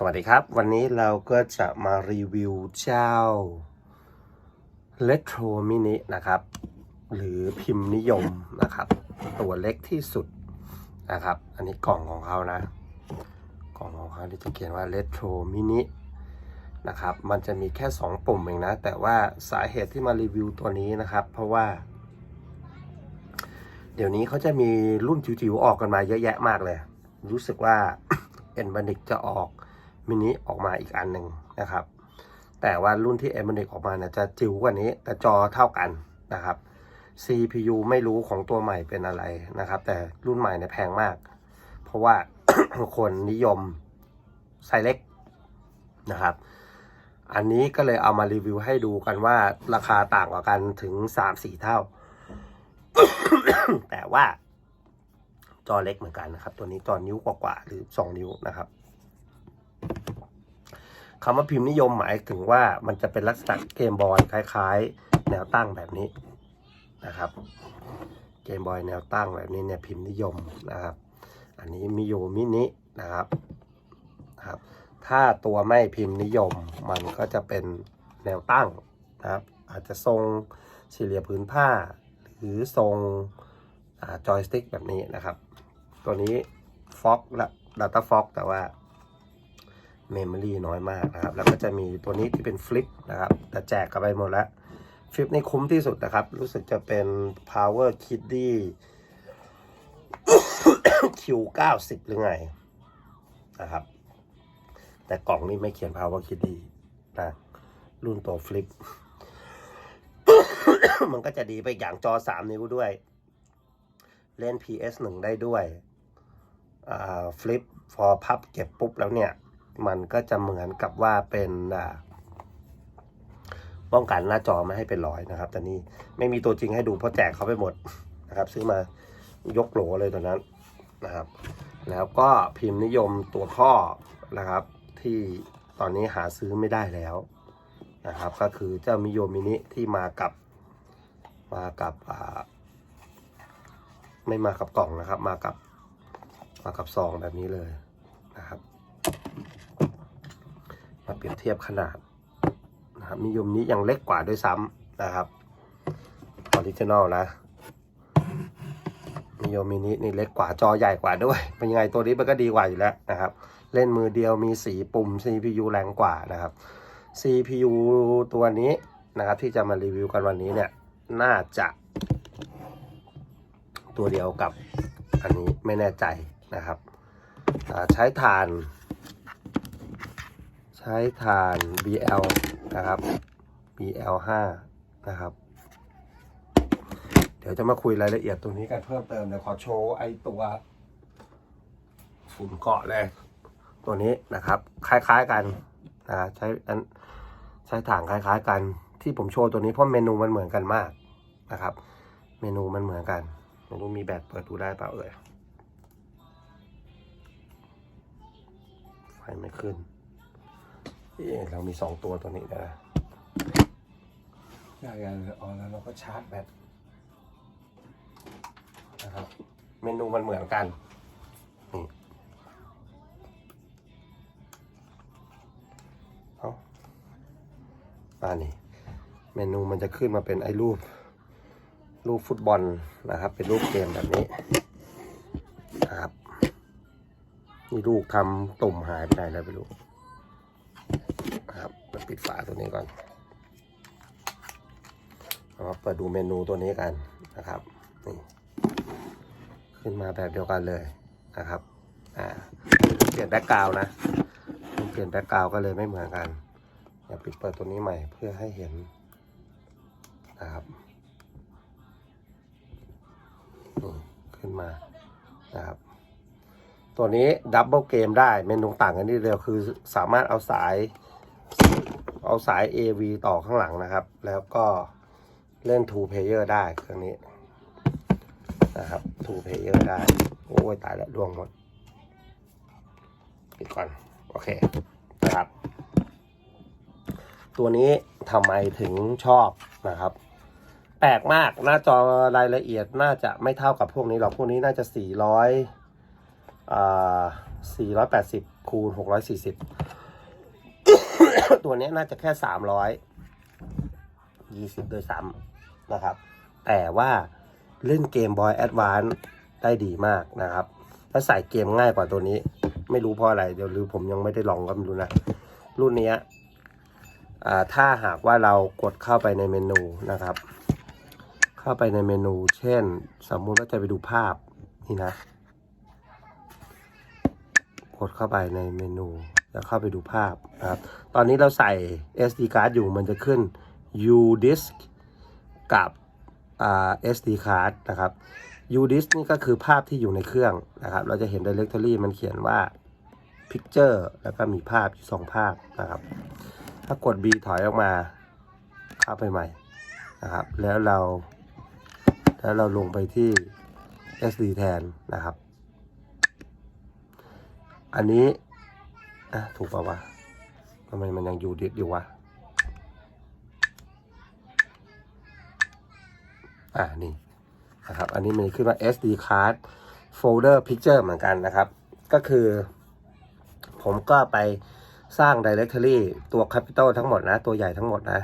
สวัสดีครับ วันนี้เราก็จะมารีวิวเจ้า Retro Mini นะครับ หรือพิมพ์นิยมนะครับ ตัวเล็กที่สุดนะครับ อันนี้กล่องของเขานะ กล่องของเขาที่จะเขียนว่า Retro Mini นะครับ มันจะมีแค่ 2 ปุ่มเองนะ แต่ว่าสาเหตุที่มารีวิวตัวนี้นะครับ เพราะว่า เดี๋ยวนี้เขาจะมีรุ่นจิ๋วๆออกกันมาเยอะแยะมากเลย รู้สึกว่าเอ็นบันิกจะออก มินิออกมาอีกอันหนึ่งนะครับ แต่ว่ารุ่นที่เอ็นบันิกออกมาเนี่ยจะจิ๋วกว่านี้ แต่จอเท่ากันนะครับ CPU ไม่รู้ของตัวใหม่เป็นอะไรนะครับ แต่รุ่นใหม่เนี่ยแพงมาก เพราะว่าคนนิยมไซเล็กนะครับ อันนี้ก็เลยเอามารีวิวให้ดูกันว่าราคาต่างกว่ากันถึง 3-4 เท่า แต่ว่าจอเล็กเหมือนกันนะครับ ตัวนี้จอนิ้วกว่าๆหรือ 2 นิ้วนะครับ คำว่าพิมพ์นิยมหมายถึงว่ามันจะเป็นลักษณะเกมบอยคล้าย ๆ แนวตั้งแบบนี้นะครับ เกมบอยแนวตั้งแบบนี้เนี่ยพิมพ์นิยมนะครับ อันนี้มิโยมินินะครับนะครับ ถ้าตัวไม่พิมพ์นิยมมันก็จะเป็นแนวตั้งนะครับ อาจจะทรงสี่เหลี่ยมพื้นผ้า หรือทรงจอยสติ๊กแบบนี้นะครับ ตัวนี้ฟ็อกและ Data f o กแต่ว่า Memory น้อยมากนะครับ แล้วก็จะมีตัวนี้ที่เป็นฟลิปนะครับ แต่แจกกันไปหมดแล้วฟลิปนี่คุ้มที่สุดนะครับ รู้สึกจะเป็น Power Kiddy Q90 หรือไงนะครับ แต่กล่องนี้ไม่เขียน Power Kiddy นะรุ่นตัวฟลิปมันก็จะดีไปอีกอย่างจอ 3 นิ้วด้วย เล่น PS1 ได้ด้วยฟลิปพอพับเก็บปุ๊บแล้วเนี่ย มันก็จะเหมือนกับว่าเป็นป้องกันหน้าจอไม่ให้เป็นรอยนะครับ แต่นี่ไม่มีตัวจริงให้ดูเพราะแจกเขาไปหมดนะครับ ซื้อมายกโหลเลยตัวนั้นนะครับ แล้วก็พิมพ์นิยมตัวพ่อนะครับ ที่ตอนนี้หาซื้อไม่ได้แล้วนะครับ ก็คือเจ้ามิโยมินิที่มากับมากับไม่มากับกล่องนะครับ มากับมากับซองแบบนี้เลยนะครับ มาเปรียบเทียบขนาดนะครับนิยมนี้ยังเล็กกว่าด้วยซ้ำนะครับออริจินอลนะนิยมมินินี่เล็กกว่าจอใหญ่กว่าด้วย เป็นยังไงตัวนี้มันก็ดีกว่าอยู่แล้วนะครับ เล่นมือเดียวมีสีปุ่ม CPU แรงกว่านะครับ CPU ตัวนี้นะครับ ที่จะมารีวิวกันวันนี้เนี่ย น่าจะ ตัวเดียวกับอันนี้ไม่แน่ใจนะครับใช้ฐาน ใช้ฐาน BL นะครับ BL 5นะครับ เดี๋ยวจะมาคุยรายละเอียดตรงนี้กันเพิ่มเติม เดี๋ยวขอโชว์ไอตัวฝุ่นเกาะเลย ตัวนี้นะครับ คล้ายๆกันนะใช้อันใช้ฐานคล้ายๆ กันที่ผมโชว์ตัวนี้เพราะเมนูมันเหมือนกันมากนะครับ เมนูมันเหมือนกันไม่รู้มีแบตเปิดดูได้เปล่าเอ่ยไฟไม่ขึ้น เอ๊ะเรามีสองตัวตัวนี้นะได้กันอ๋อแล้วเราก็ชาร์จแบตนะครับ เมนูมันเหมือนกันนี่เอาอ่านี่ เมนูมันจะขึ้นมาเป็นไอ้รูป รูปฟุตบอลนะครับ เป็นรูปเกมแบบนี้นะครับนี่ลูกทำตุ่มหายไปไหนแล้วไม่รู้นะครับเรา ปิดฝาตัวนี้ก่อนเรามาเปิดดูเมนูตัวนี้กันนะครับนี่ขึ้นมาแบบเดียวกันเลยนะครับอ่าเปลี่ยนแบ็กกราวนะเปลี่ยนแบ็กกราวก็เลยไม่เหมือนกันเดี๋ยวปิดเปิดตัวนี้ใหม่เพื่อให้เห็นนะครับนี่ขึ้นมานะครับ ตัวนี้ดับเบิลเกมได้เมนูต่างกันนิดเดียวคือสามารถเอาสาย เอาสาย AV ต่อข้างหลังนะครับ แล้วก็เล่น2 player ได้เครื่องนี้นะครับ2 player ได้ โอ้ยตายแล้วล่วงหมดปิดก่อน โอเคนะครับ ตัวนี้ทำไมถึงชอบนะครับ แปลกมากหน้าจอรายละเอียดน่าจะไม่เท่ากับพวกนี้หรอก พวกนี้น่าจะ 400อ่า480คูณหกร้อยสี่สิบ ตัวนี้น่าจะแค่สามร้อยยี่สิบโดยซ้ำนะครับ แต่ว่าเล่นเกมบอยแอดวานได้ดีมากนะครับ ถ้าใส่เกมง่ายกว่าตัวนี้ ไม่รู้เพราะอะไร เดี๋ยวหรือผมยังไม่ได้ลองก็ไม่รู้นะ รุ่นนี้อ่าถ้าหากว่าเรากดเข้าไปในเมนูนะครับ เข้าไปในเมนู เช่น สมมุติว่าจะไปดูภาพนี่นะ กดเข้าไปในเมนู แล้วเข้าไปดูภาพนะครับ ตอนนี้เราใส่ SD card อยู่มันจะขึ้น U disk กับ SD card นะครับ U disk นี่ก็คือภาพที่อยู่ในเครื่องนะครับ เราจะเห็น directory มันเขียนว่า picture แล้วก็มีภาพอยู่สองภาพนะครับ ถ้ากด B ถอยออกมาเข้าไปใหม่นะครับ แล้วเราแล้วเราลงไปที่ SD แทนนะครับ อันนี้ อะถูกป่าวะทำไมมันยังอยู่ดิสอยู่วะ อ่านี่นะครับ อันนี้มันขึ้นว่า SD card folder picture เหมือนกันนะครับ ก็คือ ผมก็ไปสร้าง directory ตัว capital ทั้งหมดนะ ตัวใหญ่ทั้งหมดนะ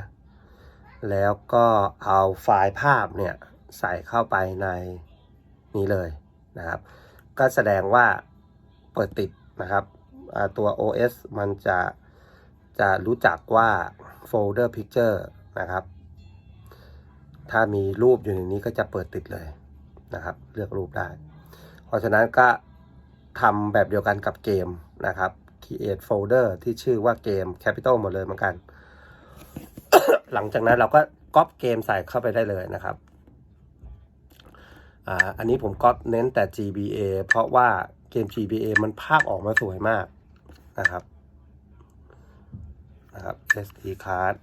แล้วก็เอาไฟล์ภาพเนี่ย ใส่เข้าไปในนี้เลยนะครับ ก็แสดงว่าเปิดติดนะครับ ตัว OS มันจะจะรู้จักว่าโฟลเดอร์ Picture นะครับ ถ้ามีรูปอยู่ในนี้ก็จะเปิดติดเลยนะครับ เลือกรูปได้ เพราะฉะนั้นก็ทำแบบเดียวกันกับเกมนะครับ create folder ที่ชื่อว่าเกม Capital หมดเลยเหมือนกัน หลังจากนั้นเราก็ก๊อปเกมใส่เข้าไปได้เลยนะครับอันนี้ผมก๊อปเน้นแต่ GBA เพราะว่าเกม GBA มันภาพออกมาสวยมาก นะครับ นะครับ SD card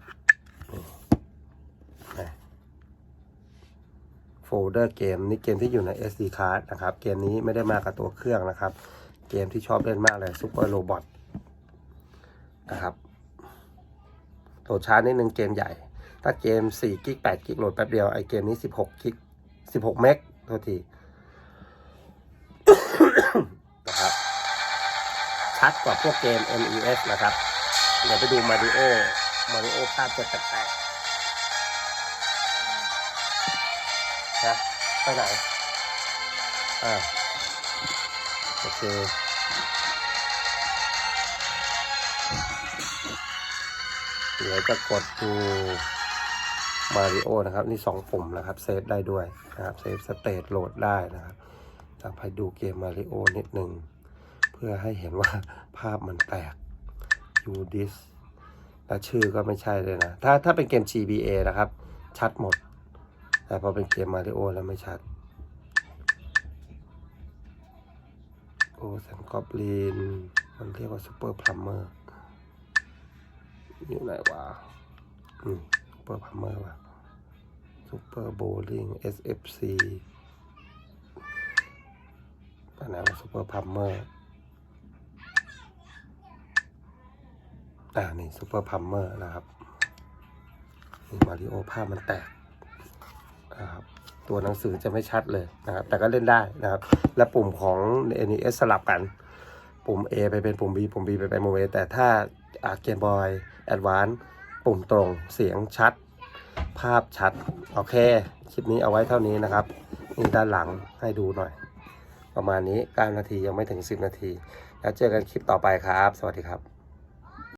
โฟลเดอร์เกมนี่เกมที่อยู่ใน SD card นะครับ เกมนี้ไม่ได้มากับตัวเครื่องนะครับ เกมที่ชอบเล่นมากเลย Super Robot นะครับโหลดช้านิดนึงเกมใหญ่ ถ้าเกม4กิก8กิกโหลดแป๊บเดียว ไอเกมนี้ 16กิก16 เมกโทษที ชัดกว่าพวกเกม NES นะครับ เดี๋ยวไปดูมาริโอมาริโอภาพจะแปลกๆนะไปไหน อ่า โอเคเดี๋ยวจะกดดูมาริโอนะครับ นี่สองปุ่มนะครับ เซฟได้ด้วยนะครับ เซฟสเตตโหลดได้นะครับจะไปดูเกมมาริโอนิดหนึ่ง พื่อให้เห็นว่าภาพมันแตก u dis และชื่อก็ไม่ใช่เลยนะ ถ้าถ้าเป็นเกม GBA นะครับ ชัดหมด แต่พอเป็นเกมมาริโอแล้วไม่ชัดโอ้สันกอบลีนมันเรียกว่าซูเปอร์พลัมเมอร์อยู่ไหนวะอืมซูเปอร์พลัมเมอร์วะซูเปอร์โบลิง SFC อันไหนว่าซูเปอร์พลัมเมอร์ อ่านี่ซูเปอร์พัมเมอร์นะครับนี่มาริโอภาพมันแตกนะครับตัวหนังสือจะไม่ชัดเลยนะครับ แต่ก็เล่นได้นะครับ และปุ่มของ NES สลับกัน ปุ่ม A ไปเป็นปุ่ม B ปุ่ม B ไปเป็นปุ่ม A แต่ถ้าเกมบอยแอดวานปุ่มตรงเสียงชัด ภาพชัด โอเค คลิปนี้เอาไว้เท่านี้นะครับนี่ด้านหลังให้ดูหน่อย ประมาณนี้ 9 นาทียังไม่ถึง 10 นาที แล้วเจอกันคลิปต่อไปครับ สวัสดีครับ